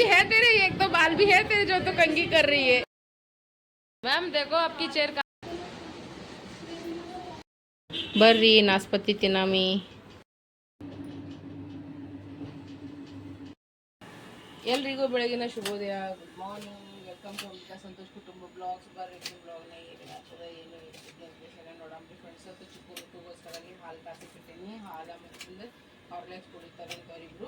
भी है तेरे एक तो बाल भी है तेरे जो तो कंगी कर रही है मैम देखो आपकी चेयर का ಬರ್ರಿ ನಾಸ್ಪತಿ ತಿನ್ನಾಮಿ ಎಲ್ರಿಗೂ ಬೆಳಗಿನ ಶುಭೋದಯ good morning welcome to Amita Santosh ಕುಟುಂಬ ಬ್ಲಾಗ್ಸ್ ಬರ್ರಿ ಬ್ಲಾಗ್ನಾಗ ಏನೇನು ಆಗ್ತದೆ ಏನು ಇರ್ತೈತಿ ಅಂತ ಹೇಳಿ ನೋಡಮ್ರಿ ಫ್ರೆಂಡ್ಸ್ ಮತ್ತು ಚಿಕ್ಕ ಋತುಗೋಸ್ಕರಾಗಿ ಹಾಲು ಕಾಸಿ ಬಿಟ್ಟಿನಿ ಹಾಲು ಮತ್ತು ಹಾರ್ಲೆಕ್ಸ್ ಕುಡಿತಾರೆ ಅಂತ ಅವರಿಬ್ರು.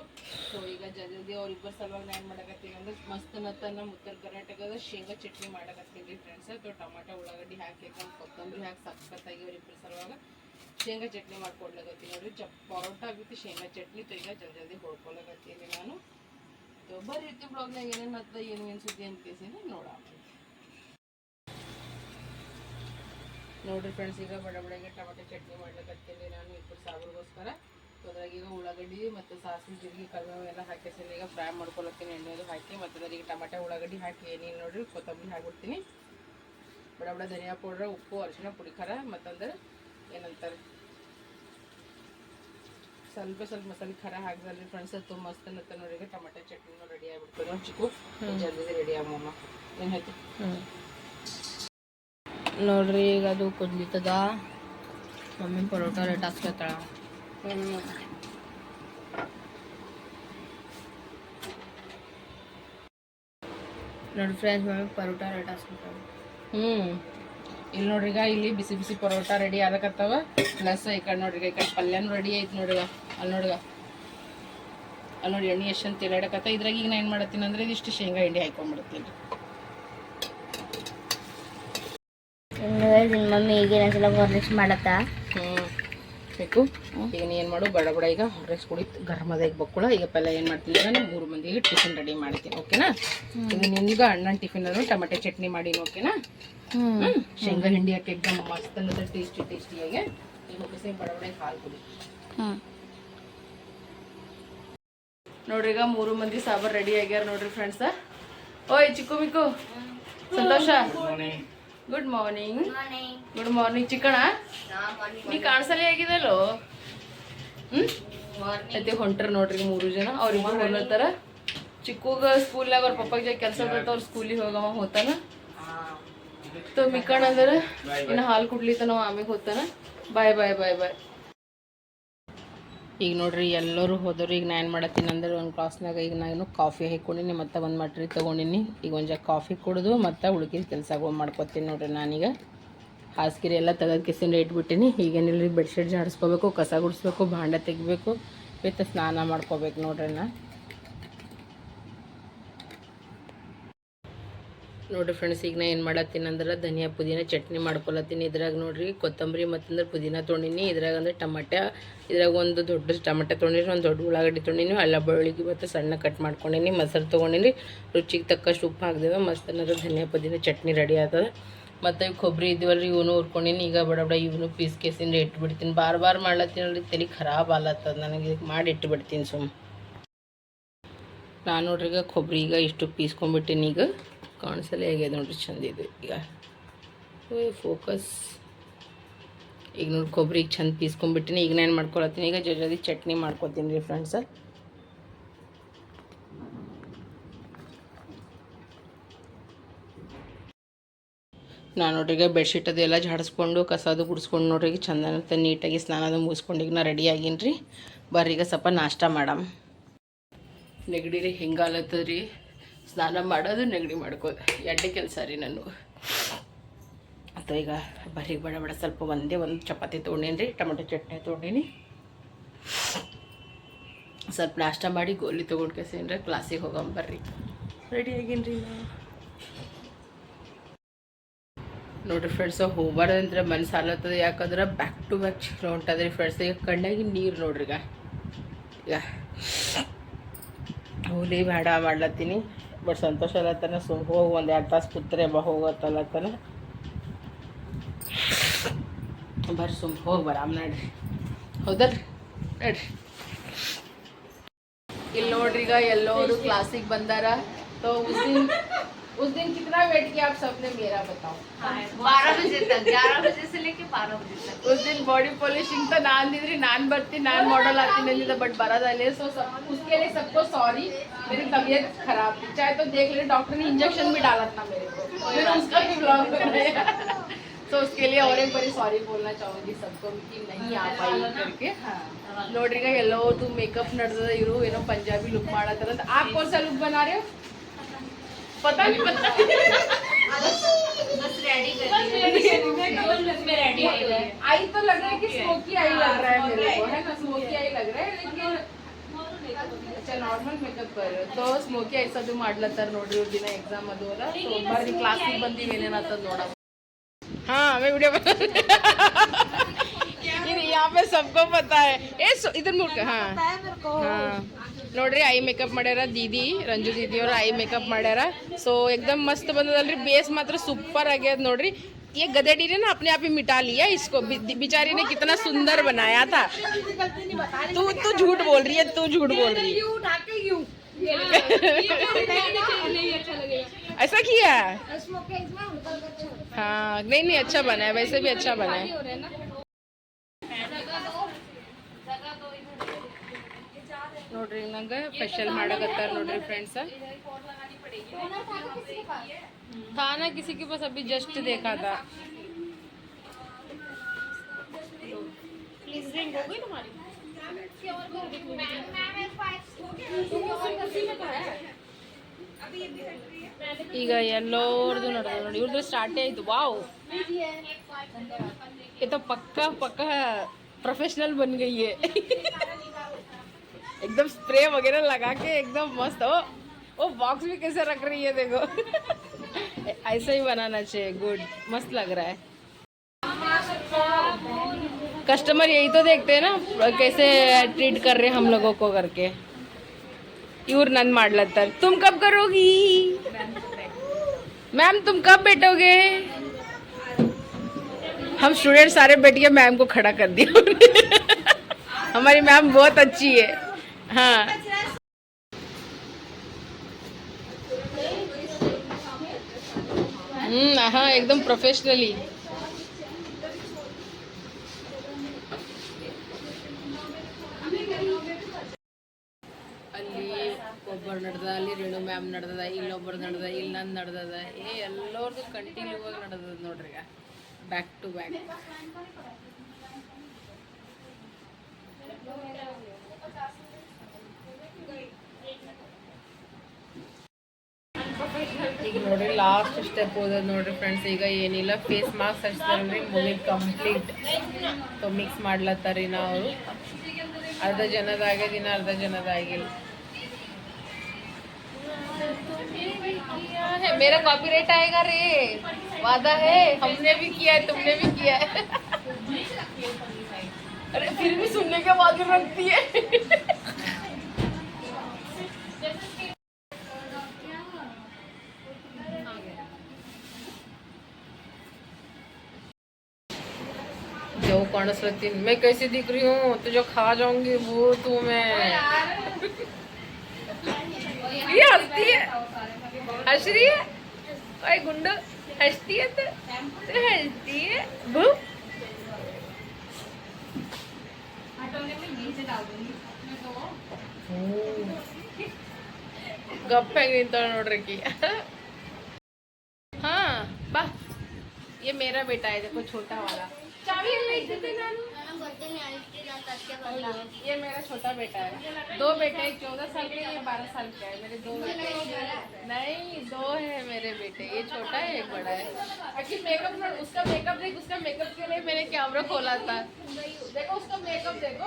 ಸೊ ಈಗ ಜಲ್ದಿ ಅವ್ರಿಬ್ಬರ ಸಲುವಾಗಿ ನಾನು ಮಾಡಕತ್ತೀನಿ ಅಂದ್ರೆ ಮಸ್ತ್ ನತ್ತನ್ನ ಉತ್ತರ ಕರ್ನಾಟಕದ ಶೇಂಗಾ ಚಟ್ನಿ ಮಾಡಕತ್ತೀನಿ ಫ್ರೆಂಡ್ಸ್ ಅಥವಾ ಟೊಮಾಟೊ, ಉಳ್ಳಾಗಡ್ಡಿ ಹಾಕಿ ಕೊತ್ತಂಬರಿ ಹಾಕಿ ಸಕ್ಕತ್ತಾಗಿ ಅವರಿಬ್ಬರ ಸಲುವಾಗ ಶೇಂಗಾ ಚಟ್ನಿ ಮಾಡ್ಕೊಡ್ಲಾಗತ್ತೀನಿ ನೋಡ್ರಿ. ಚಪ್ ಪರೋಟ ಆಗಿತ್ತು, ಶೇಂಗಾ ಚಟ್ನಿ ಈಗ ಜಲ್ದಿ ಜಲ್ದಿ ಹೊಡ್ಕೊಳಕತ್ತೀನಿ ನಾನು. ಬರ್ರಿ ಇತ್ತು ಬ್ಲಾಗ್ನಾಗ ಏನೇನು ಹತ್ತದ ಏನು ಅನ್ಸುತ್ತೆ ಅಂತ ಕೇಸಿನಿ ನೋಡ ನೋಡ್ರಿ ಫ್ರೆಂಡ್ಸ್ ಈಗ ಬಡ ಬಡಗೆ ಟೊಮೆಟೊ ಚಟ್ನಿ ಮಾಡ್ಲಿಕ್ಕೆ ನಾನು ಇಬ್ಬರು ಸಾಬ್ರಿಗೋಸ್ಕರ ಸೊ ಅದ್ರಾಗ ಈಗ ಉಳ್ಳಾಗಡ್ಡಿ ಮತ್ತು ಸಾಸಿವೆ ಜೀರಿಗೆ ಕರಿಬೇವು ಎಲ್ಲ ಹಾಕಿ ಸರಿ ಈಗ ಫ್ರೈ ಮಾಡ್ಕೊಳ್ಳತ್ತೀನಿ ಎಣ್ಣೆ ಅದು ಹಾಕಿ ಮತ್ತು ಅದ್ರಾಗ ಟಮಾಟೆ ಉಳ್ಳಾಗಡ್ಡಿ ಹಾಕಿ ಏನೇನು ನೋಡಿರಿ ಕೊತ್ತಂಬರಿ ಹಾಕ್ಬಿಡ್ತೀನಿ. ಬಡ ಬಡ ಧನಿಯಾ ಪೌಡ್ರ್ ಉಪ್ಪು ಅರಿಶಿನ ಪುಡಿ ಖಾರ ಮತ್ತಂದ್ರೆ ಏನಂತಾರೆ? ಸ್ವಲ್ಪ ಸ್ವಲ್ಪ ಮಸಾಲೆ ಖಾರ ಹಾಕ್ದಲ್ರಿ ಫ್ರೆಂಡ್ಸ್ ತುಂಬ ಮಸ್ತ್ ಅನ್ನತ್ತ ನೋಡಿ ಈಗ ಟಮಾಟೆ ಚಟ್ನಿನೂ ರೆಡಿ ಆಗಿಬಿಡ್ತಾರೆ ನೋಡಿ ಚಿಕ್ಕು. ಜಲ್ದಿ ರೆಡಿ ಆಗಮ್ಮ ಏನು ಹೇಳ್ತಿ? ನೋಡ್ರಿ ಈಗ ಅದು ಕುದ್ಲಿತದ. ಮಮ್ಮಿ ಪರೋಟ ರೇಟ್ ಹಾಕ್ಸ್ಕೊತಾಳ. ನೋಡಿ ಫ್ರೆಂಡ್ಸ್ ಮಮ್ಮಿ ಪರೋಟ ರೆಡಿ ಹಾಕ್ಸ್ಕೊತಾಳ ಹ್ಞೂ ಇಲ್ಲಿ ನೋಡ್ರಿಗ ಈಗ ಇಲ್ಲಿ ಬಿಸಿ ಬಿಸಿ ಪರೋಟ ರೆಡಿ ಆಗಕತ್ತವ ಪ್ಲಸ್ ಈ ಕಡೆ ನೋಡ್ರಿಗ ಈ ಕಡೆ ಪಲ್ಯನೂ ರೆಡಿ ಐತಿ ನೋಡ್ರಿಗ ಅಲ್ಲಿ ನೋಡ್ರಿಗ ಅಲ್ಲಿ ನೋಡಿ ಎಣ್ಣೆ ಎಷ್ಟು ಅಂತ ತಿರುಗಾಡಕತ್ತ ಇದ್ರಾಗ ಈಗ ನಾನು ಏನು ಮಾಡತ್ತೀನಿ ಅಂದ್ರೆ ಇದಿಷ್ಟು ಶೇಂಗಾ ಹಿಂಡಿ ಹಾಕೊಂಡ್ಬಿಡ್ತೀನಿ ಮಮ್ಮಿ ಈಗಿನ ಸಲ ಹೊರ್ಲಿಕ್ಸ್ ಮಾಡತ್ತ? ಬೇಕು ಈಗ ನೀ ಏನು ಮಾಡು ಬಡ ಬಡ. ಈಗ ಹೊರಸ್ ಕುಡಿ ಗರ್ಮದಾಗ ಈಗ ಬಕ್ಕುಳ. ಈಗ ಪೆಲ್ಲ ಏನು ಮಾಡ್ತೀನಿ ನಾನು ಮೂರು ಮಂದಿಗೆ ಟಿಫಿನ್ ರೆಡಿ ಮಾಡ್ತೀನಿ ಓಕೆನಾ ಈಗ ನಿನ್ಗೆ ಅಣ್ಣನ ಟಿಫಿನ್ ಅನ್ನು ಟೊಮೆಟೊ ಚಟ್ನಿ ಮಾಡೀನಿ ಓಕೆನಾ ಹ್ಮ್. ಶೇಂಗಾ ಹಿಂಡಿ ಹಾಕಿ ಎಕ್ದಮ್ ಮಸ್ತ್ ಅನ್ನೋದು ಟೇಸ್ಟಿ ಟೇಸ್ಟಿಯಾಗಿ ಈಗ ಬಿಸಿ ಬಡ ಬಡ ಹಾಲು ಕುಡಿ. ನೋಡ್ರಿ ಈಗ ಮೂರು ಮಂದಿ ಸಾಬಾರ್ ರೆಡಿ ಆಗ್ಯಾರ ನೋಡ್ರಿ ಫ್ರೆಂಡ್ಸ್ ಓಯ್ ಚಿಕ್ಕು ಮಿಕ್ಕು. ಸಂತೋಷ? ಗುಡ್ ಮಾರ್ನಿಂಗ್ ಗುಡ್ ಮಾರ್ನಿಂಗ್ ಚಿಕ್ಕಣ. ನೀ ಕಾಣಿಸಲೇ ಆಗಿದಲ್ಲೋ ಹ್ಮ್? ಅದೇ ಹೊಂಟ್ರ ನೋಡ್ರಿ ಮೂರು ಜನ. ಅವ್ರಿಬ್ರು ಹೋಗ್ಲತ್ತಾರ ಚಿಕ್ಕಗ ಸ್ಕೂಲ್ನಾಗ ಅವ್ರ ಪಪ್ಪಾಗ ಕೆಲಸ ಬರ್ತವ ಅವ್ರ ಸ್ಕೂಲಿಗೆ ಹೋಗವ ಹೋತಾನ ತೋ ಮಿಕ್ಕಣ ಅಂದ್ರೆ ಇನ್ನು ಹಾಲು ಕುಡ್ಲಿತ್ತ ನಾವು ಆಮೇಲೆ ಹೋಗ್ತಾನ ಬಾಯ್ ಬಾಯ್ ಬಾಯ್ ಬಾಯ್ ಈಗ ನೋಡ್ರಿ, ಎಲ್ಲರೂ ಹೋದವ್ರು, ಈಗ ನಾನು ಏನು ಮಾಡತ್ತೀನಿ ಅಂದ್ರೆ ಒಂದು ಕ್ಲಾಸ್ನಾಗ ಈಗ ನಾನು ಕಾಫಿ ಹಾಕ್ಕೊಂಡಿನಿ ಮತ್ತು ಒಂದು ಮಟ್ರಿ ತೊಗೊಂಡಿನಿ. ಈಗ ಒಂದು ಜಾಗ ಕಾಫಿ ಕುಡಿದು ಮತ್ತು ಉಳ್ಕಿದ ಕೆಲಸಗಳು ಮಾಡ್ಕೊತೀನಿ ನೋಡ್ರಿ ನಾನೀಗ ಹಾಸಿಗೆ ಎಲ್ಲ ತೆಗೆದು ಕಿಸಿಂದ ಇಟ್ಬಿಟ್ಟಿನಿ. ಈಗೇನಿಲ್ಲ ಬೆಡ್ಶೀಟ್ ಜಾಡಿಸ್ಕೋಬೇಕು ಕಸ ಗುಡಿಸ್ಬೇಕು, ಭಾಂಡೆ ತೆಗಿಬೇಕು ಮತ್ತು ಸ್ನಾನ ಮಾಡ್ಕೋಬೇಕು ನೋಡ್ರಿ ನಾ. ನೋಡ್ರಿ ಫ್ರೆಂಡ್ಸ್ ಈಗ ನಾ ಏನು ಮಾಡತ್ತೀನಿ ಅಂದ್ರೆ ಧನಿಯಾ ಪುದೀನ ಚಟ್ನಿ ಮಾಡ್ಕೊಳತ್ತೀನಿ. ಇದ್ರಾಗ ನೋಡಿರಿ ಕೊತ್ತಂಬರಿ ಮತ್ತಂದ್ರೆ ಪುದೀನ ತೊಗೊಂಡಿನಿ ಇದ್ರಾಗ ಅಂದ್ರೆ ಟಮಾಟೆ ಇದ್ರಾಗ ಒಂದು ದೊಡ್ಡ ಟಮಾಟೆ ತೊಗೊಂಡಿನಿ ಒಂದು ದೊಡ್ಡ ಉಳ್ಳಾಗಡ್ಡಿ ತೊಗೊಂಡಿನಿ ಅಲ್ಲ ಬೆಳ್ಳುಳ್ಳಿ ಮತ್ತು ಸಣ್ಣ ಕಟ್ ಮಾಡ್ಕೊಂಡಿನಿ. ಮೊಸರು ತೊಗೊಂಡಿನಿ. ರುಚಿಗೆ ತಕ್ಕಷ್ಟು ಉಪ್ಪು ಹಾಕ್ದೇವೆ. ಮಸ್ತ್ ಅನ್ನೋದು ಧನಿಯಾ ಪುದೀನ ಚಟ್ನಿ ರೆಡಿ ಆಗ್ತದೆ ಮತ್ತು ಕೊಬ್ಬರಿ ಇದ್ದೀವಲ್ರಿ ಇವನು ಹುರ್ಕೊಂಡಿನಿ. ಈಗ ಬಡ ಬಡ ಇವನು ಪೀಸ್ ಕೇಸಿಂದ ಇಟ್ಬಿಡ್ತೀನಿ. ಬಾರ್ ಬಾರ್ ಮಾಡ್ಲತ್ತೀನಿ ತಲೆ ಖರಾಬ್ ಆಲತ್ತದ ನನಗೆ. ಇದಕ್ಕೆ ಮಾಡಿ ಇಟ್ಬಿಡ್ತೀನಿ ಸುಮ್ಮ ನಾನು ನೋಡ್ರಿ ಈಗ ಕೊಬ್ಬರಿ ಈಗ ಇಷ್ಟು ಪೀಸ್ಕೊಂಡ್ಬಿಟ್ಟಿನಿ ಈಗ. ಕಾಣಿಸಲೇ ಆಗ್ಯದ ನೋಡ್ರಿ ಚಂದ ಇದು. ಈಗ ಫೋಕಸ್ ಈಗ ನೋಡಿ ಕೊಬ್ಬರಿ ಚಂದ ಪೀಸ್ಕೊಂಡ್ಬಿಟ್ಟಿನಿ. ಈಗ ನಾನು ಮಾಡ್ಕೊಳತ್ತೀನಿ? ಈಗ ಜೊತೆ ಚಟ್ನಿ ಮಾಡ್ಕೊತೀನಿ ರೀ ಫ್ರೆಂಡ್ಸ ನಾನು ಈಗ ಬೆಡ್ಶೀಟ್ ಅದೆಲ್ಲ ಜಾಡಿಸ್ಕೊಂಡು ಕಸದು ಗುಡಿಸ್ಕೊಂಡು ನೋಡ್ರಿ ಈಗ ಚಂದನಂತ ನೀಟಾಗಿ ಸ್ನಾನದ ಮುಗಿಸ್ಕೊಂಡು ಈಗ ನಾ ರೆಡಿ ಆಗೀನಿ ಬರ್ರಿ ಈಗ ಸ್ವಲ್ಪ ನಾಷ್ಟ ಮಾಡಮ್. ನೆಗಡಿ ರೀ ಹಿಂಗಾಲತ್ತದ ರೀ ಸ್ನಾನ ಮಾಡೋದು ನೆಗಡಿ ಮಾಡ್ಕೋದು. ಎಡ್ಡೆ ಕೆಲಸ ರೀ ನಾನು. ಅಥವಾ ಈಗ ಬರೀ ಬಡ ಬಡ ಸ್ವಲ್ಪ ಒಂದೇ ಒಂದು ಚಪಾತಿ ತೊಗೊಂಡೀನಿ ರೀ ಟೊಮೆಟೊ ಚಟ್ನಿ ತೊಗೊಂಡೀನಿ. ಸ್ವಲ್ಪ ನಾಷ್ಟ ಮಾಡಿ ಗೋಲಿ ತೊಗೊಂಡು ಕೇಸೇನ್ರಿ ಕ್ಲಾಸಿಗೆ ಹೋಗೋಣ ಬರ್ರಿ. ರೆಡಿ ಆಗಿನ್ರಿ ರೀ ನೋಡಿರಿ ಫ್ರೆಂಡ್ಸ್ ಹೋಗ್ಬಾರ್ದಂದ್ರೆ ಮನ್ಸು ಹಾಲತ್ತದ ಯಾಕಂದ್ರೆ ಬ್ಯಾಕ್ ಟು ಬ್ಯಾಕ್ ಚಿತ್ರ ಹೊಂಟದ್ರಿ ಫ್ರೆಂಡ್ಸ್ ಈಗ ಕಣ್ಣಾಗಿ ನೀರು ನೋಡ್ರಿ ಈಗ. ಈಗ. ಹೋಲಿ ಬೇಡ ಮಾಡ್ಲತ್ತೀನಿ. ಬಟ್ ಸಂತೋಷ ಅಲ್ಲತ್ತಾನೆ ಸುಮ್ ಹೋಗಿ, ಒಂದು ಎರಡು ತಾಸು ಕೂತ್ರೆ ಬಾ ಹೋಗತ್ತಲ್ಲತ್ತಾನೆ ಬರ್ರಿ ಸುಮ್, ಹೋಗಿ ಬರಾಮ್ ನಡ್ರಿ. ಹೌದಲ್ರಿ? ನಡ್ರಿ. ಇಲ್ಲಿ ನೋಡ್ರಿ ಈಗ ಎಲ್ಲರೂ ಕ್ಲಾಸಿಗೆ ಬಂದಾರ. ತೋ, ಉಸಿನ್ उस दिन कितना वेट किया आप सबने मेरा बताओ? बारह बजे तक ग्यारह बजे से लेके बारह बजे तक। उस दिन बॉडी पॉलिशिंग तो नान दी थी नान बरती नान मॉडल आती नहीं थी बट तो बारह डाले सो सब उसके लिए सबको सॉरी मेरी तबीयत खराब थी। चाहे तो देख ले डॉक्टर ने इंजेक्शन भी डाला था मेरे को। फिर उसका भी ब्लॉग कर तो उसके लिए और एक बार सॉरी बोलना चाहूँगी सबको कि नहीं आ पाई करके। हाँ। का येलो तू मेकअप नट यू नो पंजाबी लुक मारा था तो आप कौन सा लुक बना रहे हो? पता नहीं पता बस रेडी कर रेडी आई तो लग रहा है कि स्मोकी आई लग रहा है मेरे को है ना? स्मोकी आई लग रहा है लेकिन अच्छा नॉर्मल मेकअप कर तो स्मोकी आईचा जो मॉडल तर नोडरी होती ना एक्झाम मध्ये रहा तो बार क्लास क्लासिक बंदी मेले ना तो नोडा। हाँ मैं वीडियो बना यहाँ पे सबको पता है। ए इधर मुड़ हाँ। हाँ। ನೋಡ್ರಿ ಐ ಮೇಕಪ್ ಮಾಡ್ಯಾರ ದೀದಿ ರಂಜು ದೀದಿ ಅವ್ರ ಐ ಮೇಕಪ್ ಮಾಡ್ಯಾರ ಸೊ ಎಕ್ದಮ್ ಮಸ್ತ್ ಬಂದದಲ್ರಿ ಬೇಸ್ ಮಾತ್ರ ಸೂಪರ್ ಆಗ್ಯದ ನೋಡ್ರಿ ये गदेडी ने ना अपने आप ही मिटा लिया इसको बि- बेचारी ने कितना सुंदर बनाया था तू तू झूठ बोल रही है तू झूठ बोल रही है ऐसा किया है? हाँ नहीं नहीं अच्छा बना है वैसे भी अच्छा बना है ನೋಡ್ರಿ, ನಂಗೆ ಸ್ಪೆಷಲ್ ಮಾಡಕತ್ತಾರ ನೋಡ್ರಿ ಫ್ರೆಂಡ್ಸ್ ಖಾನಾ ಕಿಸಿಕಿ ಬಸ್ ಅಭಿ ಜಸ್ಟ್ ಬೇಕಾದ ಈಗ ಎಲ್ಲೋರ್ದು ನೋಡ್ದ ನೋಡಿ ಇವ್ರದ್ರ ಸ್ಟಾರ್ಟೇ ಆಯ್ತು ವಾವ್. ಇದು ಪಕ್ಕ ಪಕ್ಕ ಪ್ರೊಫೆಷನಲ್ ಬನ್ಗಯ್ಯೆ एकदम स्प्रे वगैरह लगा के एकदम मस्त हो। वो बॉक्स भी कैसे रख रही है देखो। ऐसा ही बनाना चाहिए गुड मस्त लग रहा है। कस्टमर यही तो देखते हैं ना, कैसे ट्रीट कर रहे हम लोगों को करके। यूर नंद माडलतर तुम कब करोगी? मैम तुम कब बैठोगे? हम स्टूडेंट सारे बैठिए मैम को खड़ा कर दिया। हमारी मैम बहुत अच्छी है। हाँ हम्म हाँ एकदम प्रोफेशनली ಅಲ್ಲಿ ಒಬ್ಬರು ನಡೆದ ಅಲ್ಲಿ ರೇಣು ಮ್ಯಾಮ್ ನಡೆದದ ಇಲ್ಲೊಬ್ಬರು ನಡೆದ ಇಲ್ಲಿ ನಂದು ನಡೆದದ ಏ ಎಲ್ಲರದು ಕಂಟಿನ್ಯೂ ಆಗಿ ನಡೆದದ ನೋಡ್ರಿ ಈಗ ಬ್ಯಾಕ್ ಟು ಬ್ಯಾಕ್ ನೋಡ್ರಿ ಲಾಸ್ಟ್ ಸ್ಟೆಪ್ ಹೋದದ ನೋಡ್ರಿ ಫ್ರೆಂಡ್ಸ್ ಈಗ ಏನಿಲ್ಲ ಫೇಸ್ ಮಾಸ್ಕ್ ಹಚ್ತಾರಲ್ರಿ ಮುಗಿದ್ ಕಂಪ್ಲೀಟ್ ಸೊ ಮಿಕ್ಸ್ ಮಾಡ್ಲತ್ತಾರಿ ನಾವು ಅರ್ಧ ಜನದಾಗಿನ ಅರ್ಧ ಜನದಾಗಿಲ್ಲ है मेरा कॉपीराइट आएगा रे वादा है हमने भी किया है तुमने भी किया है अरे फिर भी सुनने के बाद भी रखती है काणसलती मैं कैसी दिख रही हूँ? तो जो खा जाऊँगी वो तू मैं ये हंसती है। हंस रही है? ओए गुंडो हंसती है तो तो हंसती है। है निंता नोड्री की हाँ बा। ये मेरा बेटा है देखो छोटा वाला। चाबी ये मेरा छोटा बेटा है। दो बेटे एक चौदह साल के ये बारह साल का है। मेरे दो बेटे नहीं दो है मेरे बेटे। ये छोटा है एक बड़ा है। एक्चुअली मेकअप उसका मेकअप देख उसका मेकअप के लिए मैंने कैमरा खोला था। देखो उसका मेकअप देखो।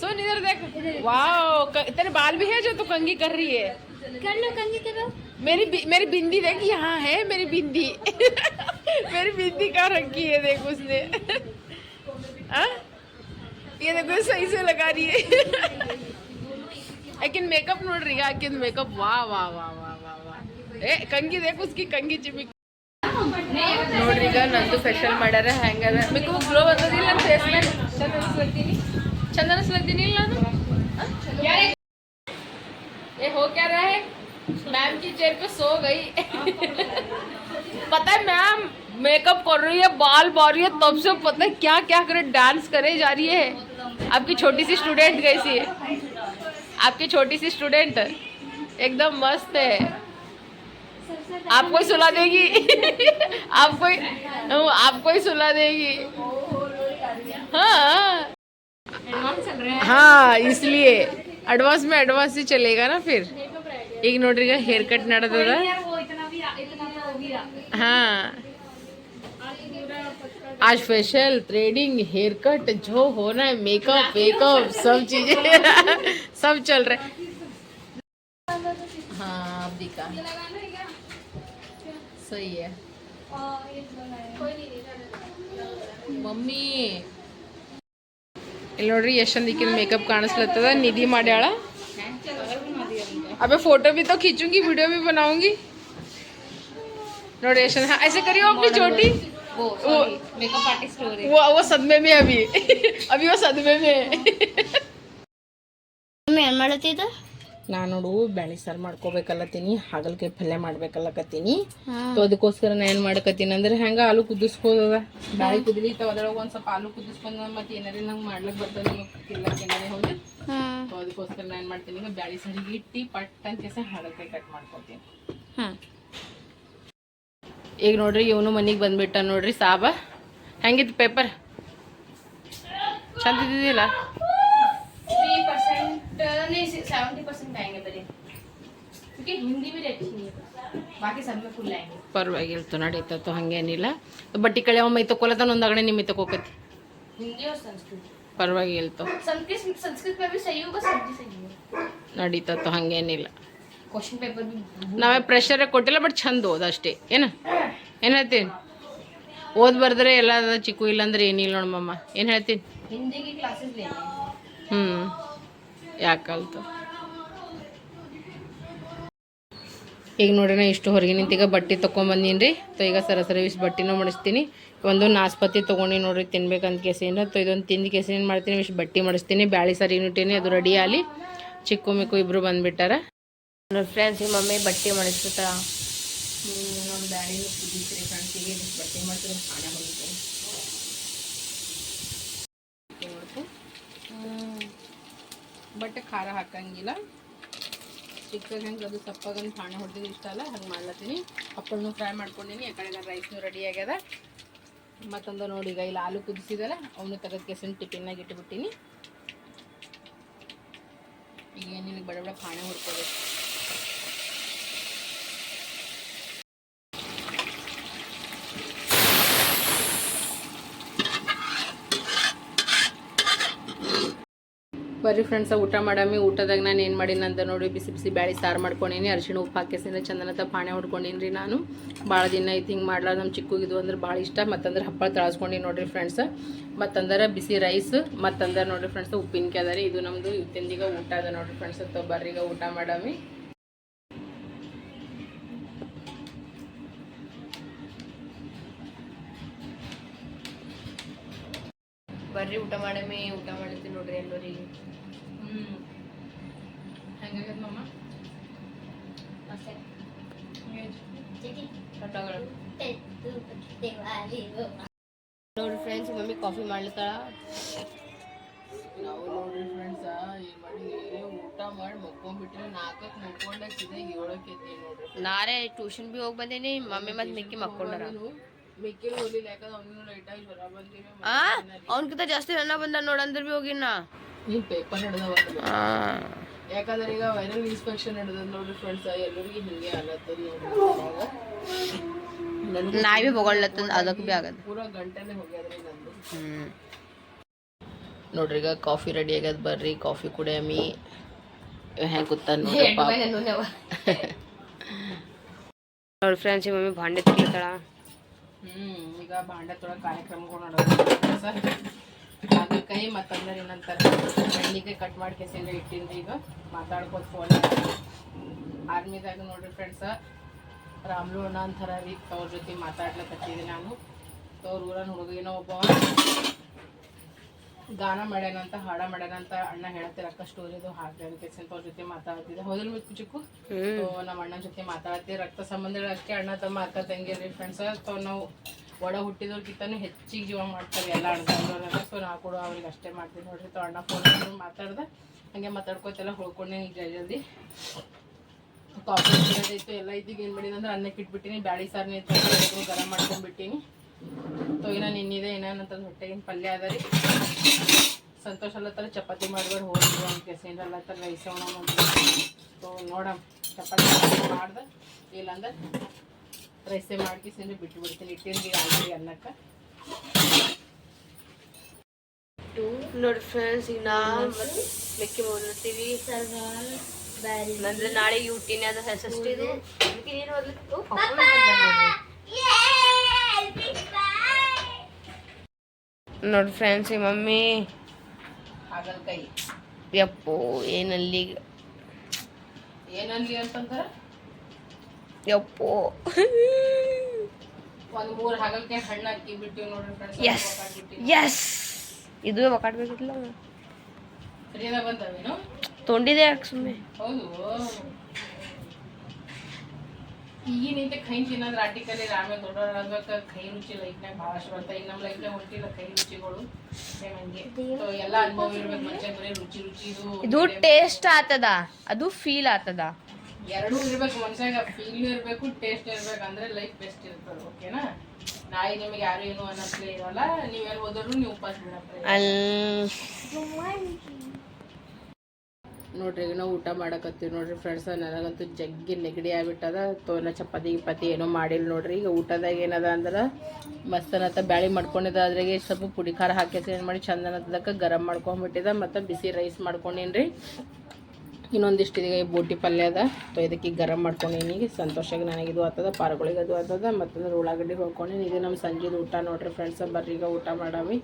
सुन इधर देख। वाओ तेरे बाल भी है जो तू कंगी कर रही है? कर लो कंगी करो मेरी मेरी बिंदी देख यहाँ है मेरी बिंदी। मेरी बिंदी कहाँ रखी है देख उसने हाँ? ये देखो सही से लगा रही है लेकिन मेकअप नोड रही है लेकिन मेकअप वाह वाह वाह वाह वाह वाह ए कंगी देख उसकी कंगी ಚಿಮ್ಮಿ ನೋಡ್ರಿ ಈಗ ನಂದು ಫೇಶಿಯಲ್ ಮಾಡ್ಯಾರ ಹ್ಯಾಂಗಾರ ಬೇಕು ಗ್ಲೋ ಬಂದದಿಲ್ಲ ನನ್ನ ಫೇಸ್ ಮೇಲೆ ಚಂದ ಅನ್ಸ್ಲತ್ತೀನಿ ಚಂದ ಅನ್ಸ್ಲತ್ತೀನಿ ಇಲ್ಲ ನಾನು हाँ? ए हो क्या रहा है मैम की चेयर पे सो गई पता है मैम मेकअप कर रही है बाल बा रही है तब से पता है क्या क्या करे डांस करे जा रही है। आपकी छोटी सी स्टूडेंट कैसी है? आपकी छोटी सी स्टूडेंट एकदम मस्त है। आपको ही सुला देगी? आपको ही आपको ही सुला देगी? हाँ हाँ।, हाँ इसलिए। एडवांस में एडवांस ही चलेगा ना फिर। एक नोटरी का हेयर कट ना हाँ। आज फेशियल थ्रेडिंग हेयर कट जो होना है मेकअप वेकअप सब चीजें सब चल रहा है हाँ अब दिखा सही है ಮಮ್ಮಿ ಇಲ್ಲಿ ನೋಡ್ರಿ ಎಷ್ಟು ಚಂದಿಕ್ಕಿನ ಮೇಕಪ್ ಕಾಣಿಸ್ಲತ್ತದ ನಿಧಿ ಮಾಡ್ಯಾಳ अबे फोटो भी तो खींचूंगी वीडियो भी बनाऊंगी ನೋಡಿ ಎಷ್ಟು हाँ, ऐसे करियो अपनी चोटी वो वो मेकअप आर्टिस्ट हो रही वो वो सदमे में है अभी अभी वो सदमे में है ಏನ್ ಮಾಡತ್ತಿದ್ದು ನಾನು ನೋಡು ಬ್ಯಾಳಿ ಸಾರು ಮಾಡ್ಕೋಬೇಕಲ್ಲತ್ತೀನಿ ಹಾಗಲ್ಕಾಯಿ ಪಲ್ಯ ಮಾಡ್ಬೇಕಲ್ಲಕತ್ತೀನಿ ಸೊ ಅದಕ್ಕೋಸ್ಕರ ನಾ ಏನು ಮಾಡ್ಕತ್ತೀನಿ ಅಂದ್ರೆ ಹೆಂಗ ಆಲೂ ಕುದಿಸ್ಕೋದದ ಬ್ಯಾಳಿ ಕುದಿಲಿತ್ತಾವ ಅದ್ರೊಳಗೆ ಒಂದು ಸ್ವಲ್ಪ ಆಲೂ ಕುದಿಸ್ಕೊಂಡ ಮತ್ತೆ ಏನಾರ ನಂಗೆ ಮಾಡ್ಲಿಕ್ಕೆ ಬರ್ತದೆ ನಿಮಗೆ ತಿನ್ನಕ್ಕೆ ಏನಾರೇ ಹೋಗಿ ಹ್ಮ್ ಸೊ ಅದಕ್ಕೋಸ್ಕರ ನಾನು ಏನು ಮಾಡ್ತೀನಿ ಈಗ ಬ್ಯಾಳಿ ಸಾರಿಗೆ ಇಟ್ಟು ಪಟ್ ಅಂತ ಕೆಸ ಹಾಗಲ್ಕಾಯಿ ಕಟ್ ಮಾಡ್ಕೊತೀನಿ ಹ್ಮ್ ಈಗ ನೋಡ್ರಿ ಇವನು ಮನೆಗೆ ಬಂದ್ಬಿಟ್ಟ ನೋಡ್ರಿ ಸಾಬ. ಹೆಂಗಿತ್ತು ಪೇಪರ್? ಚಂದ ಇದ್ದಿದ್ದಿಲ್ಲ? ಪರವಾಗಿಲ್ತು ನಡೀತತ್ತು ಹಂಗೇನಿಲ್ಲ ಬಟ್ಟಿ ಕಳೆ ಕಡೆ ಅವ ಮೈ ತಕೊಲತಾನ ಒಂದು ಅಗಡೆ ನಿಮ್ಮ ತಕೋಕತಿ ಪರವಾಗಿಲ್ತು ನಡೀತತ್ತು ಹಂಗೇನಿಲ್ಲ ಕ್ವಶನ್ ಪೇಪರ್ ನಾವೇ ಪ್ರೆಷರೇ ಕೊಟ್ಟಿಲ್ಲ ಬಟ್ ಚಂದ ಓದ ಅಷ್ಟೇ. ಏನು? ಹೇಳ್ತೀನಿ? ಓದ್ ಬರ್ದ್ರೆ ಎಲ್ಲ ಚಿಕ್ಕು ಇಲ್ಲಂದ್ರೆ ಏನಿಲ್ಲ ನೋಡಮ್ಮ ಏನು ಹೇಳ್ತೀನಿ? ಹ್ಮ್. ಯಾಕಲ್ತು ಈಗ ನೋಡ್ರಿ ಇಷ್ಟು ಹೊರಗೆ ನಿಂತೀಗ ಬಟ್ಟೆ ತೊಗೊಂಬಂದೀನಿ ರೀ. ತೊ ಈಗ ಸರ ಸರ್ವಿಸ್ ಬಟ್ಟೆನೂ ಮಾಡಿಸ್ತೀನಿ. ಒಂದು ನಾಸ್ಪತಿ ತೊಗೊಂಡು ನೋಡ್ರಿ ತಿನ್ಬೇಕಂತ ಕೇಸಿನ ತೊ ಇದೊಂದು ತಿಂದು ಕೇಸಿನ ಮಾಡ್ತೀನಿ ಇಷ್ಟು ಬಟ್ಟೆ ಮಾಡಿಸ್ತೀನಿ. ಬ್ಯಾಳಿ ಸರಿ ಇಟ್ಟಿನಿ ಅದು ರೆಡಿ ಆಗಲಿ. ಚಿಕ್ಕು ಮಿಕ್ಕು ಇಬ್ಬರು ಬಂದುಬಿಟ್ಟಾರ. ಫ್ರೆಂಡ್ಸ್ ಈ ಮಮ್ಮಿ ಬಟ್ಟೆ ಮಾಡಿಸ್ಬಿಟ್ಟ ನಮ್ಮ ಡ್ಯಾಡಿ ಕುದಿಸ್ರಿ ಫ್ರೆಂಡ್ಸಿಗೆ ಇಷ್ಟು ಬಟ್ಟೆ ಮಾಡಿದ್ರೆ ಖಾನ ಬಂದಿದೆ. ಬಟ್ಟೆ ಖಾರ ಹಾಕಂಗಿಲ್ಲ. ಚಿಕ್ಕಗೆ ಹೆಂಗೆ ಅದು ಸಪ್ಪಾಗಂದು ಖಾಣ ಹೊಡೆದಿದ್ದು ಇಷ್ಟ ಅಲ್ಲ, ಹಂಗೆ ಮಾಡ್ಲತ್ತೀನಿ. ಹಪ್ಪಳನ್ನು ಫ್ರೈ ಮಾಡ್ಕೊಂಡಿನಿ ಕಡೆ ರೈಸ್ನು ರೆಡಿ ಆಗ್ಯದ. ಮತ್ತೊಂದು ನೋಡಿ ಈಗ ಇಲ್ಲಿ, ಆಲೂ ಕುದಿಸಿದಲ್ಲ, ಅವನು ತೆಗೆದು ಕೆಸಿನ ಟಿಫಿನ್ನಾಗ ಇಟ್ಬಿಟ್ಟಿನಿ. ಈಗ ಏನಿಲ್ಲ ಬಡ ಬಡ ಖಾಣ ಹೊಡ್ಕೋಬೇಕು? ಬರ್ರಿ ಫ್ರೆಂಡ್ಸ ಊಟ ಮಾಡಮ್ಮಿ, ಊಟದಾಗ ನಾನು ಏನು ಮಾಡೀನಿ ಅಂತ ನೋಡಿ ಬಿಸಿ ಬಿಸಿ ಬ್ಯಾಳಿ ಸಾರು ಮಾಡ್ಕೊಂಡೀನಿ, ಅರಿಶಿಣ ಉಪ್ಪು ಹಾಕಿಸಿಂದ ಚಂದನತ ಪಾಣೆ ಹೊಡ್ಕೊಂಡೀನಿ ರೀ ನಾನು. ಭಾಳ ದಿನ ಐತಿ ಹಿಂಗೆ ಮಾಡ್ಲಾರ ನಮ್ಮ ಚಿಕ್ಕಗಿದು ಅಂದ್ರೆ ಭಾಳ ಇಷ್ಟ, ಮತ್ತಂದ್ರೆ ಹಪ್ಪಳ ತಳಸ್ಕೊಂಡೀನಿ ನೋಡ್ರಿ ಫ್ರೆಂಡ್ಸ್ ಮತ್ತಂದ್ರೆ ಬಿಸಿ ರೈಸ್ ಮತ್ತಂದ್ರೆ ನೋಡಿರಿ ಫ್ರೆಂಡ್ಸ್ ಉಪ್ಪಿನಕಾಯಿ ಅದ ರೀ ಇದು ನಮ್ಮದು ಇವತ್ತಿಂದೀಗ ಊಟ ಅದ ನೋಡಿರಿ ಫ್ರೆಂಡ್ಸ್ ಬರ್ರಿ ಈಗ ಊಟ ಮಾಡಮ್ಮಿ. ಬರ್ರಿ ಊಟ ಮಾಡಮಿ ಊಟ ಮಾಡ್ತೀನಿ ನೋಡ್ರಿ ಎಲ್ಲರಿಗೆ. ಹ್ಞೂ ಹೆಂಗಾಗದ ಮಮ್ಮ ನೋಡ್ರಿ ಫ್ರೆಂಡ್ಸ್ ಮಮ್ಮಿ ಕಾಫಿ ಮಾಡ್ಲತ್ತಾಳ. ನಾವು ನೋಡ್ರಿ ಫ್ರೆಂಡ್ಸ್ ಏನು ಮಾಡಿ ಊಟ ಮಾಡಿ ಮಕ್ಕೊಂಡ್ಬಿಟ್ರೆ ನಾಲ್ಕಕ್ಕೆ ಮಕ್ಕೊಂಡ ಸಿದ ಏಳಕ್ಕೆ ನೋಡ್ರಿ ನಾರೇ ಟ್ಯೂಷನ್ ಬಿ ಹೋಗಿ ಬಂದೇನಿ ಮಮ್ಮಿ ಮತ್ತೆ ಮಿಕ್ಕಿ ಮಕ್ಕೊಂಡಾರ. ಅವನ್ಕಿಂತ ಜಾಸ್ತಿ ನನ್ನ ಬಂದ ನೋಡಂದ್ರೆ ಬಿ ಹೋಗಿನ ನೀನು ಪೇಪರ್ ಹಿಡ್ದವ ಆ. ಯಾಕಂದ್ರೆ ಈಗ ವೈರಲ್ ಇನ್ಸ್ಪೆಕ್ಷನ್ ಹಿಡ್ದದ ನೋಡ್ರಿ ಫ್ರೆಂಡ್ಸ್ ಎಲ್ಲರಿಗೂ ಹಿಂಗೆ ಆಗತ್ತದ ನೋಡ್ರಿ ನಾಯಿ ಬಿ ಅದಕ್ಕೆ ಬಿ ಆಗದ ಪೂರಾ ಗಂಟೆನೇ ಹೋಗ್ಯಾದ್ರಿ ನಂದು. ನೋಡ್ರಿ ಈಗ ಕಾಫಿ ರೆಡಿ ಆಗ್ಯದ ಬರ್ರಿ ಕಾಫಿ ಕುಡಿಯಮ್ಮಿ ಹೆಂಗೆ ಕೂತ ನೋಡ್ರಿ ಪಾಪ. ನೋಡ್ರಿ ಫ್ರೆಂಡ್ಸ್ ಮಮ್ಮಿ ಭಾಂಡೆ ತಿಕ್ಲತ್ತಾಳ ಹ್ಮ್, ಈಗ ಬಾಂಡೆ ತೊಳಗ ಕಾರ್ಯಕ್ರಮಗಳು ನೋಡೋದು ಸರ್. ಹಾಗಲಕಾಯಿ ಮತ್ತಂದ್ರೆ ಏನಂತಾರ ಬೆಳ್ಳಿಗೆ ಕಟ್ ಮಾಡಿ ಕೆಸಿಂದ ಇಟ್ಟಿನ್ರಿ ಈಗ ಮಾತಾಡ್ಕೋತ ಫೋನ್ ಆರ್ಮಿದಾಗ ನೋಡ್ರಿ ಫ್ರೆಂಡ್ಸ ರಾಮ್ಲು ಅಣ್ಣ ಅಂತಾರ ರೀ, ಅವ್ರ ಜೊತೆ ಮಾತಾಡ್ಲಕತ್ತಿದ್ದೆ ನಾನು. ಅವ್ರ ಊರನ್ ಹುಡುಗ ಏನೋ ಒಬ್ಬ ಗಾನ ಮಾಡ್ಯಾನಂತ ಹಾಡ ಮಾಡ್ಯಾನ ಅಂತ ಅಣ್ಣ ಹೇಳತ್ತಿರ ಅಕ್ಕ ಸ್ಟೋರಿದು ಅದು ಅಂತ ಅಂತ ಅವ್ರ ಜೊತೆ ಮಾತಾಡ್ತಿದ್ದೆ. ಹೋದ್ರ ಮಿಕ್ಕು ಚಿಕ್ಕು. ನಮ್ಮ ಅಣ್ಣನ ಜೊತೆ ಮಾತಾಡ್ತೀವಿ ರಕ್ತ ಸಂಬಂಧ ಅಷ್ಟೇ ಅಣ್ಣ ತಮ್ಮ ಅಕ್ಕ ರೀ ಫ್ರೆಂಡ್ಸ್ ಸೊ ನಾವು ಒಡ ಹುಟ್ಟಿದವ್ರಿಗಿಂತನೂ ಹೆಚ್ಚಿಗೆ ಜೀವ ಮಾಡ್ತಾರೆ ಎಲ್ಲ ಅಣ್ಣ ಸೊ ನಾ ಕೂಡ ಅವ್ರಿಗೆ ಅಷ್ಟೇ ಮಾಡ್ತೀನಿ ನೋಡ್ರಿ. ಸೊ ಅಣ್ಣ ಫೋನ್ ಮಾತಾಡ್ದೆ. ಹಂಗೆ ಮಾತಾಡ್ಕೋತೆಲ್ಲ ಹೊಳ್ಕೊಂಡೆ ಈಗ ಜಲ್ದಿ. ಕಾಫಿ ಇತ್ತು ಎಲ್ಲ ಇದ್ದೀಗ ಏನು ಮಾಡಿದೆ ಅಂದ್ರೆ ಅನ್ನಕ್ಕೆ ಇಟ್ಬಿಟ್ಟಿನಿ ಬ್ಯಾಳಿ ಸಾರ್ನಿ ಇತ್ತು ಗರಂ ಮಾಡ್ಕೊಂಡ್ಬಿಟ್ಟಿನಿ. ಸೊ ಇನ್ನ ನಿನ್ನಿದೆ ಏನೇನಂತ ಹೊಟ್ಟೆಗಿನ ಪಲ್ಯ ಅದ ರೀ. ಸಂತೋಷ ಅಲ್ಲತ್ತಾರ ಚಪಾತಿ ಮಾಡಿದ್ರೆ ಹೋಗಿ ಅಂತ ಕೆಸಿಂದ ಅಲ್ಲತ್ತಾರ ರೈಸ್ ಸೊ ನೋಡಮ್ ಚಪಾತಿ ಮಾಡ್ದೆ ಇಲ್ಲಾಂದ್ರೆ ರೈಸೇ ಮಾಡ್ಕಿಸಿಂದ್ರೆ ಬಿಟ್ಟು ಬಿಡ್ತೀನಿ ಇಟ್ಟಿನಿ ಆಗಲಿ ಅನ್ನಕ್ಕೆ. ನೋಡಿ ಫ್ರೆಂಡ್ಸ್ ಈಗ ನಾವು ಮೆಕ್ಕೆ ಓದ್ಲತ್ತೀವಿ. ನಂದ್ರೆ ನಾಳೆ ಯೂಟಿನ ಅದ ಷಷ್ಠಿದು ಅದಕ್ಕೆ ಏನು ಓದ್ಲತ್ತಿ. ನೋಡಿ ಫ್ರೆಂಡ್ಸ್ ಈ ಮಮ್ಮಿ. ಹಾಗಲಕಾಯಿ ಯಪ್ಪೋ ಏನಲ್ಲಿ? ಏನಲ್ಲಿ ಅಂತಂದ್ರೆ? ಯಪ್ಪೋ. ಒಂದು ಮೂರು ಹಾಗಲಕಾಯಿ ಹಣ್ಣು ಹಾಕಿ ಬಿಟ್ಟಿವಿ ನೋಡ್ರಿ ಎಸ್ ಫ್ರೆಂಡ್ಸ್ ಎಸ್ ಇದು ಒಕಾಡ್ಬೇಕಿಲ್ಲ ಫ್ರೀದ ಬಂದವೇನು? ತೊಂಡಿದೆ ಯಾಕೆ ಸುಮ್ಮನೆ ಹೌದು. ಈಗಿನ ಐತೆ ಕೈ ತಿನ್ನೋದ್ರ ಆಟಿಕಲ್ಲಿ ಆಮೇಲೆ ದೊಡ್ಡವರಾಗ್ಬೇಕು ಕೈ ರುಚಿ ಲೈಫ್ನಾಗ ಭಾಳಷ್ಟು ಬರ್ತಾ ಈಗ ನಮ್ಮ ಲೈಫ್ನಾಗ ಹೊಂಟಿಲ್ಲ ಕೈ ರುಚಿಗಳು ಸೇಮ್ ಹಂಗೆ ಸೊ ಎಲ್ಲ ಅನುಭವ ಇರ್ಬೇಕು ಮುಂಚೆ ಬರೀ ರುಚಿ ರುಚಿ ಇದು ಇದು ಟೇಸ್ಟ್ ಆತದ ಅದು ಫೀಲ್ ಆತದ. ಎರಡೂ ಇರ್ಬೇಕು ಮನುಷ್ಯಾಗ ಫೀಲ್ ಇರ್ಬೇಕು ಟೇಸ್ಟ್ ಇರ್ಬೇಕು ಅಂದ್ರೆ ಲೈಫ್ ಬೆಸ್ಟ್ ಇರ್ತದೆ ಓಕೆನಾ ನಾಯಿ ನಿಮಗೆ ಯಾರು ಏನು ಅನ್ನತ್ಲೇ ಇರಲ್ಲ ನೀವೆಲ್ಲ ಹೋದ್ರು ನೀವು ಉಪವಾಸ ಬಿಡಪ್ಪ ನೋಡ್ರಿ ಈಗ ನಾವು ಊಟ ಮಾಡಕತ್ತೀವಿ ನೋಡ್ರಿ ಫ್ರೆಂಡ್ಸ್ ನನಗಂತೂ ಜಗ್ಗಿ ನೆಗಡಿ ಆಗ್ಬಿಟ್ಟದ. ತೋನ ಚಪಾತಿ, ಗಿಪಾತಿ ಏನೂ ಮಾಡಿಲ್ಲ ನೋಡ್ರಿ. ಈಗ ಊಟದಾಗ ಏನದ ಅಂದ್ರೆ ಮಸ್ತನತ ಬ್ಯಾಳಿ ಮಾಡ್ಕೊಂಡಿದ್ದ. ಅದ್ರಾಗೆ ಸ್ವಲ್ಪ ಪುಡಿ ಖಾರ ಹಾಕಿ ಏನು ಮಾಡಿ ಚಂದನದಕ್ಕೆ ಗರಂ ಮಾಡ್ಕೊಂಡ್ಬಿಟ್ಟಿದ ಮತ್ತು ಬಿಸಿ ರೈಸ್ ಮಾಡ್ಕೊಂಡೇನ್ರಿ. ಇನ್ನೊಂದಿಷ್ಟು ಇದೀಗ ಈ ಬೋಟಿ ಪಲ್ಯ ಅದ. ತೊ, ಇದಕ್ಕೆ ಗರಂ ಮಾಡ್ಕೊಂಡೇನಿ. ಸಂತೋಷಕ್ಕೆ ನನಗೆ ಇದು ಆಗ್ತದ, ಪಾರಗಳಿಗೆ ಅದು ಆಗ್ತದ. ಮತ್ತಂದ್ರೆ ಉಳ್ಳಾಗಡ್ಡಿ ಹೊಳ್ಕೊಂಡೀನಿ ಇದು ನಮ್ಮ ಸಂಜೆದು ಊಟ ನೋಡ್ರಿ ಫ್ರೆಂಡ್ಸ್ ಬರ್ರಿ, ಈಗ ಊಟ ಮಾಡಾವಿ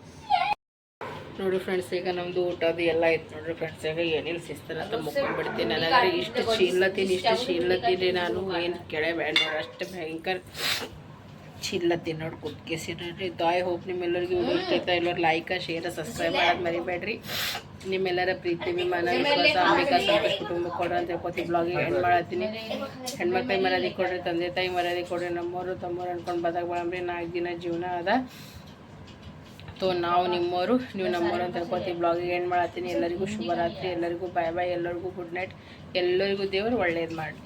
ನೋಡ್ರಿ ಫ್ರೆಂಡ್ಸ್ ಈಗ ನಮ್ದು ಊಟ ಅದು ಎಲ್ಲ ಐತೆ ನೋಡ್ರಿ ಫ್ರೆಂಡ್ಸ್ ಈಗ ಏನಿಲ್ಲ ಸಿಸ್ತಾರ ಅಂತ ಮುಕ್ಕೊಂಡ್ಬಿಡ್ತೀನಿ ನನಗೆ ಇಷ್ಟು ಚೀಲತ್ತೀನಿ ಇಷ್ಟು ಚೀಲತ್ತೀನಿ ನಾನು, ಏನು ಕೆಳೆ ಬೇಡ ನೋಡಿ, ಅಷ್ಟು ಭಯಂಕರ ಚಿಲ್ಲತ್ತೀನಿ ನೋಡಿ ಕುತ್ಕೇಸಿ ನೋಡ್ರಿ. ದಾಯ್ ಹೋಪ್ ನಿಮ್ಮೆಲ್ಲರಿಗೂ ಇಷ್ಟ ಆಯ್ತಾ ಎಲ್ಲರೂ ಲೈಕ್ ಶೇರ್ ಸಬ್ಸ್ಕ್ರೈಬ್ ಮಾಡೋದು ಮರಿಬೇಡ್ರಿ. ನಿಮ್ಮೆಲ್ಲರ ಪ್ರೀತಿ ವಿಮಾನ ವಿಶ್ವಾಸ ಅಂಬಿಕಾ ಕುಟುಂಬ ಕೊಡ್ರಿ ಅಂತ ಹೇಳ್ಕೊತಿ ಬ್ಲಾಗಿ ಎಂಡ್ ಮಾಡತ್ತೀನಿ. ಹೆಣ್ಮಕ್ಳಿಗೆ ಮರ್ಯಾದಿ ಕೊಡ್ರಿ, ತಂದೆ ತಾಯಿ ಮರ್ಯಾದೆ ಕೊಡ್ರಿ ನಮ್ಮವರು ತಮ್ಮವ್ರು ಅನ್ಕೊಂಡು ಬದಾಗ ಬಳಂಬ್ರಿ ನಾಲ್ಕು ದಿನ ಜೀವನ ಅದ. ತೋ ನಾವು ನಿಮ್ಮವರು ನೀವು ನಮ್ಮವರು ಅಂತ ಹೇಳ್ಕೊತೀವಿ ಬ್ಲಾಗಿಗೆ ಏನು ಮಾಡತ್ತೀನಿ? ಎಲ್ಲರಿಗೂ ಶುಭರಾತ್ರಿ ಎಲ್ಲರಿಗೂ ಬಾಯ್ ಬಾಯ್ ಎಲ್ಲರಿಗೂ ಗುಡ್ ನೈಟ್ ಎಲ್ಲರಿಗೂ ದೇವರು ಒಳ್ಳೇದು ಮಾಡಿ